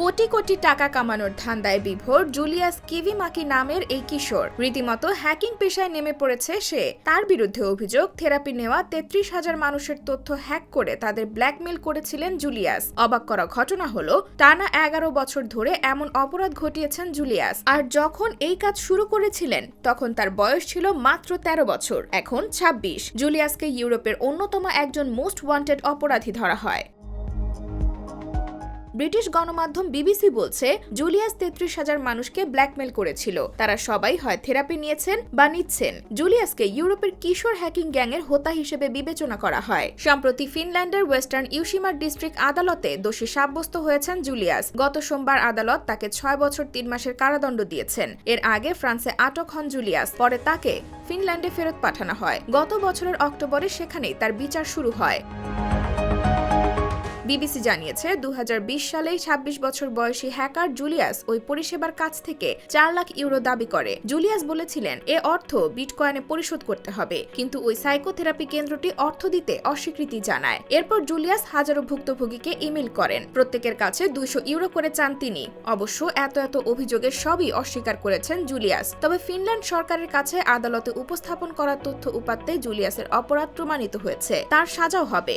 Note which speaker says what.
Speaker 1: কোটি কোটি টাকা কামানোর ধান্দায় বিভোর জুলিয়াস কিভিমাকি নামের এই কিশোর। রীতিমতো হ্যাকিং পেশায় নেমে পড়েছে সে। তার বিরুদ্ধে অভিযোগ, থেরাপি নেওয়া তেত্রিশ হাজার মানুষের তথ্য হ্যাক করে তাদের ব্ল্যাকমেল করেছিলেন জুলিয়াস। অবাক করা ঘটনা হলো, টানা এগারো বছর ধরে এমন অপরাধ ঘটিয়েছেন জুলিয়াস। আর যখন এই কাজ শুরু করেছিলেন, তখন তার বয়স ছিল মাত্র তেরো বছর। এখন ২৬ জুলিয়াসকে ইউরোপের অন্যতম একজন মোস্ট ওয়ান্টেড অপরাধী ধরা হয়। ব্রিটিশ গণমাধ্যম বিবিসি বলছে, জুলিয়াস তেত্রিশ হাজার মানুষকে ব্ল্যাকমেল করেছিল। তারা সবাই হয় থেরাপি নিয়েছেন বা নিচ্ছেন। জুলিয়াসকে ইউরোপের কিশোর হ্যাকিং গ্যাংয়ের হোতা হিসেবে বিবেচনা করা হয়। সম্প্রতি ফিনল্যান্ডের ওয়েস্টার্ন ইউসিমার ডিস্ট্রিক্ট আদালতে দোষী সাব্যস্ত হয়েছেন জুলিয়াস। গত সোমবার আদালত তাকে ছয় বছর তিন মাসের কারাদণ্ড দিয়েছেন। এর আগে ফ্রান্সে আটক হন জুলিয়াস। পরে তাকে ফিনল্যান্ডে ফেরত পাঠানো হয়। গত বছরের অক্টোবরে সেখানেই তার বিচার শুরু হয়। বিবিসি জানিয়েছে, দুহাজার বিশ সালে ২৬ বছর বয়সী হ্যাকার জুলিয়াস ওই পরিষেবার কাছ থেকে চার লাখ ইউরো দাবি করে। জুলিয়াস বলেছিলেন, এ অর্থ বিটকয়েনে পরিশোধ করতে হবে। কিন্তু ওই সাইকোথেরাপি কেন্দ্রটি অর্থ দিতে অস্বীকৃতি জানায়। এরপর জুলিয়াস হাজারো ভুক্তভোগীকে ইমেল করেন। প্রত্যেকের কাছে দুইশো ইউরো করে চান তিনি। অবশ্য এত এত অভিযোগের সবই অস্বীকার করেছেন জুলিয়াস। তবে ফিনল্যান্ড সরকারের কাছে আদালতে উপস্থাপন করা তথ্য উপাত্তে জুলিয়াসের অপরাধ প্রমাণিত হয়েছে। তার সাজাও হবে।